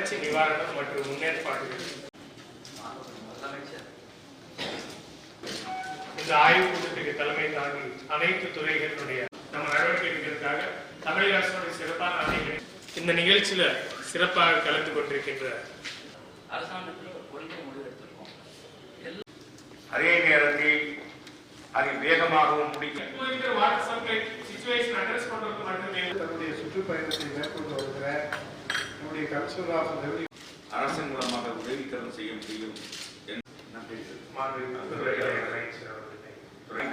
வறட்சி நிவாரணம் மற்றும் முன்னேற்பாடுகள். இந்த ஆய்வுக் கூட்டத்துக்கு தலைமை தாங்கி அனைத்து துறைகளினுடைய நம்ம நடவடிக்கைகளுக்காக தமிழக அரசுடைய சிறப்பான அணிகள் இந்த நிகழ்ச்சியில சிறப்பாக கலந்து கொண்டிருக்கின்ற அதே நேரத்தில் அதை வேகமாகவும் முடிக்க இப்போ இருக்கிற வாட்டர் சப்ளை சுச்சுவேஷன் அட்ரஸ் பண்றதுக்கு மட்டுமே தன்னுடைய சுற்றுப்பயணத்தை மேற்கொண்டு வருகிற நம்முடைய கமிஷனர் ஆஃப் ரெவன்யூ அரசின் மூலமாக உதவிக்கரம் செய்ய முடியும்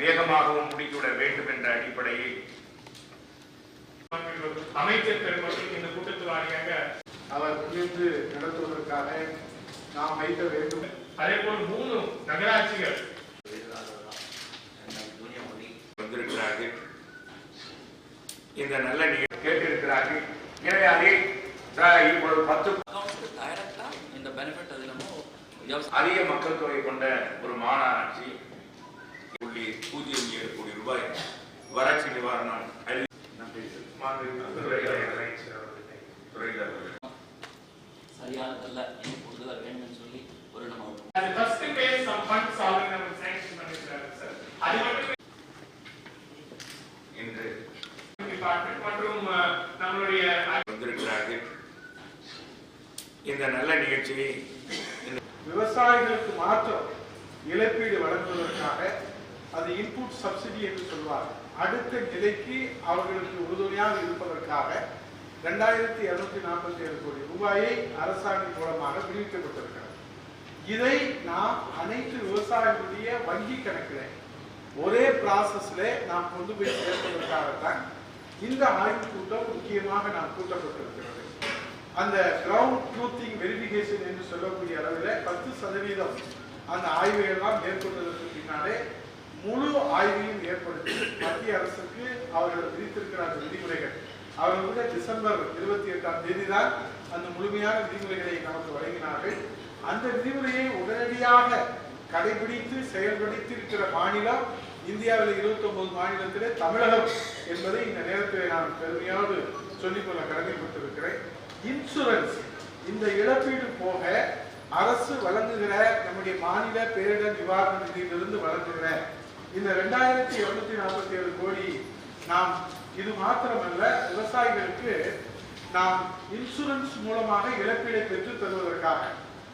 வேகமாகவும் முடித்துவிட வேண்டும் என்ற அடிப்படையில் அமைச்சர் பெருமக்கள் இந்த கூட்டத்து வாரியாக அவர் துணிந்து நடத்துவதற்காக நாம் வைக்க வேண்டும். அதே போல் மூணு நகராட்சிகள் வந்திருக்கிறார்கள். இந்த நல்ல நிகழ்ச்சி கேட்டிருக்கிறார்கள். எனவே அதை இப்பொழுது பத்து இந்த பெனிஃபிட் அது அதிக மக்கள் தொகை கொண்ட ஒரு மாநகராட்சி. புள்ளி பூஜ்ஜியம் ஏழு கோடி ரூபாய். வறட்சி நிவாரணம். சரியானதல்ல இன்னும் கூடுதலாக வேணும்னு சொல்லி ஒரு நம்ம அது first phase some funds already நம்ம sanction பண்ணிருக்காங்க சார். அது மட்டும் இன்று டிபார்ட்மெண்ட் மற்றும் அஹ், நம்மளுடைய வந்திருக்கிறார்கள் இந்த நல்ல நிகழ்ச்சியை விவசாயிகளுக்கு மாற்றம் இழப்பீடு வழங்குவதற்காக அது இன்புட் சப்சிடி என்று சொல்வார் அடுத்த நிலைக்கு அவர்களுக்கு உறுதுணையாக இருப்பதற்காக ரெண்டாயிரத்தி இருநூத்தி நாற்பத்தி ஏழு கோடி ரூபாயை அரசாங்கம் மூலமாக விடுவிக்கப்பட்டிருக்கிறது. இதை நாம் அனைத்து விவசாயிகளுடைய வங்கி கணக்கில் ஒரே ப்ராசஸ்ல நாம் கொண்டு போய் சேர்ப்பதற்காகத்தான் இந்த ஆய்வுக் கூட்டம் முக்கியமாக நாம் கூட்டப்பட்டிருக்கிறது. அந்த கிரவுண்ட் ட்ரூத்திங் வெரிஃபிகேஷன் என்று சொல்லக்கூடிய அளவில் பத்து சதவீதம் அந்த ஆய்வையெல்லாம் மேற்கொண்டதற்கு பின்னாலே முழு ஆய்வையும் ஏற்படுத்தி மத்திய அரசுக்கு அவர்கள் விதித்திருக்கிற அந்த விதிமுறைகள். அவர்கள் கூட டிசம்பர் இருபத்தி எட்டாம் தேதி தான் அந்த முழுமையான விதிமுறைகளை நமக்கு வழங்கினார்கள். அந்த விதிமுறையை உடனடியாக கடைபிடித்து செயல்படுத்தியிருக்கிற மாநிலம் இந்தியாவில் 29 மாநிலத்திலே தமிழகம் என்பதை இந்த நேரத்தில் நான் பெருமையோடு சொல்லிக்கொள்ள கடமைப்பட்டிருக்கிறேன். இன்சூரன்ஸ் இந்த இழப்பீடு போக அரசு வழங்குகிற நம்முடைய மாநில பேரிடர் நிவாரண நிதியிலிருந்து வழங்குகிற இந்த ரெண்டாயிரத்தி இருநூத்தி நாற்பத்தி ஏழு கோடி நாம் இது மாத்திரமல்ல விவசாயிகளுக்கு நாம் இன்சூரன்ஸ் மூலமாக இழப்பீடை பெற்று தருவதற்காக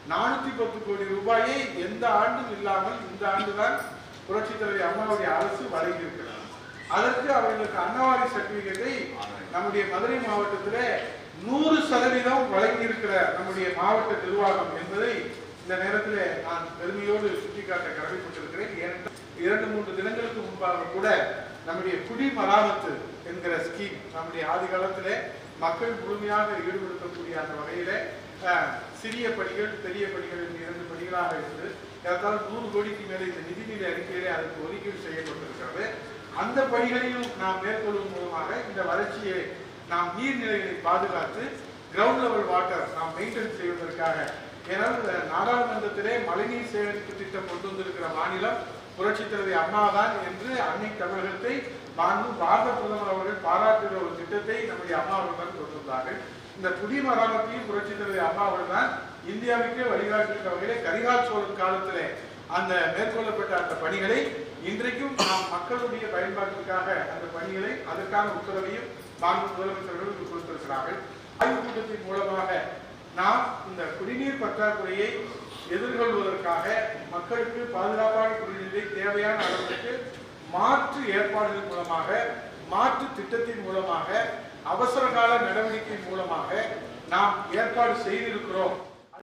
நானூத்தி பத்து கோடி ரூபாயை எந்த ஆண்டும் இல்லாமல் இந்த ஆண்டுதான் புரட்சித் தலைவர் அம்மாவுடைய அரசு வழங்கியிருக்கிறார் அதற்கு அவர்களுக்கு அன்னவாரி சர்டிபிகேட்டை நம்முடைய மதுரை மாவட்டத்திலே நூறு சதவீதம் வழங்கியிருக்கிற நம்முடைய மாவட்ட நிர்வாகம் என்பதை இந்த நேரத்தில் நான் பெருமையோடு சுட்டிக்காட்ட கடமைப்பட்டிருக்கிறேன். ஏனென்றால் இரண்டு மூன்று தினங்களுக்கு முன்பாக கூட நம்முடைய குடிமராமத்து என்கிற ஸ்கீம் நம்முடைய ஆதி காலத்திலே மக்கள் முழுமையாக ஈடுபடுத்தக்கூடிய அந்த வகையிலே சிறிய பணிகள் பெரிய பணிகள் என்று இரண்டு பணிகளாக இருந்து ஏதாவது நூறு கோடிக்கு மேலே இந்த நிதிநிலை அறிக்கையிலே அதற்கு ஒதுக்கீடு செய்யப்பட்டிருக்கிறது. அந்த பணிகளையும் நாம் மேற்கொள்ளும் மூலமாக இந்த வறட்சியை நாம் நீர்நிலைகளை பாதுகாத்து கிரவுண்ட் லெவல் வாட்டர் நாம் மெயின்டைன் செய்வதற்காக. ஏனால் இந்த நாடாளுமன்றத்திலே மழைநீர் சேகரிப்பு திட்டம் கொண்டு வந்திருக்கிற மாநிலம் புரட்சித் தலைவி அம்மாதான் என்று அன்னை தமிழகத்தை மாண்பு பாரத பிரதமர் அவர்கள் பாராட்டுகிற ஒரு திட்டத்தை நம்முடைய அம்மா அவர்கள் கொண்டு வந்தார்கள் இந்த குடிமராமத்தையும் புரட்சித் தலைவி அம்மா அவர்கள் தான் இந்தியாவுக்கே வழிகாட்டுகிற வகையிலே கரிகால் சோழன் காலத்திலே அந்த மேற்கொள்ளப்பட்ட அந்த பணிகளை இன்றைக்கும் நாம் மக்களுடைய பயன்பாட்டிற்காக அந்த பணிகளை அதற்கான உத்தரவையும் மாண்பு முதலமைச்சர்கள் கொடுத்திருக்கிறார்கள். ஆய்வுக் கூட்டத்தின் மூலமாக நாம் இந்த குடிநீர் பற்றாக்குறையை எதிர்கொள்வதற்காக மக்களுக்கு பாதுகாப்பான குடிநீரை தேவையான அளவுக்கு மாற்று ஏற்பாடுகள் மூலமாக மாற்று திட்டத்தின் மூலமாக அவசர கால நடவடிக்கை மூலமாக நாம் ஏற்பாடு செய்திருக்கிறோம்.